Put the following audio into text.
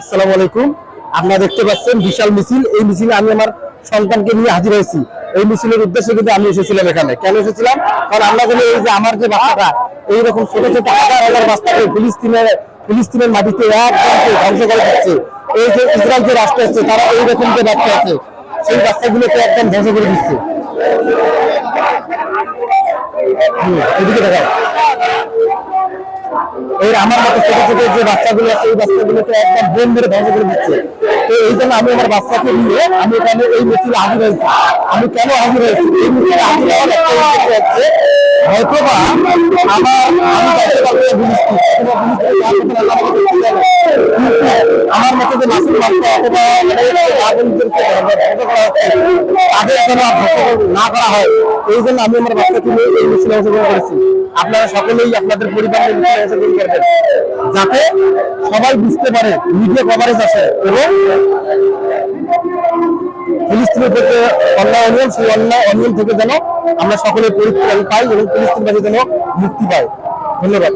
আসসালামু আলাইকুম। আপনারা দেখতে পাচ্ছেন বিশাল মিছিল। এই মিছিলে আমি আমার সন্তানকে নিয়ে হাজির হয়েছি। এই মিছিলের উদ্দেশ্যে কিন্তু আমি এসেছিলাম এখানে। কেন এসেছিলাম? কারণ আমরা যেন এই যে আমার যে বাচ্চাটা, এইরকম ছোট ছোট হাজার হাজার বাচ্চাকে ফিলিস্তিনের ফিলিস্তিনের মাটিতে একদমকে ধ্বংস করে দিচ্ছে। এই যে ইসরায়েল যে রাষ্ট্র আছে, তারা এইরকম যে বাচ্চা আছে, সেই বাচ্চাগুলোকে একদম ধ্বংস করে দিচ্ছে। এদিকে দেখাও। এই আমার মতো ছোট ছোট যে বাচ্চাগুলো আছে, এই বাচ্চাগুলোকে একদম বোন মেরে ধ্বংস করে দিচ্ছে। তো এই জন্য আমি আমার বাচ্চাকে নিয়ে আমি এখানে এই মিছিলে হাজির হয়েছি। আমি কেন হাজির হয়েছি? এই মিছিলে হাজির হচ্ছে আমার মতো যে মাসুল বাচ্চা না করা হয়। এই জন্য আমি আমার বাচ্চাকে নিয়ে অংশগ্রহণ করেছি। আপনারা সকলেই আপনাদের পরিবারের অংশগ্রহণ করবেন। যাতে সবাই বুঝতে পারে মিডিয়া কভারেজ আছে এবং থেকে যেন আমরা সকলে পরিত্রাণ পাই এবং ফিলিস্তিনবাসী যেন মুক্তি পায়। ধন্যবাদ।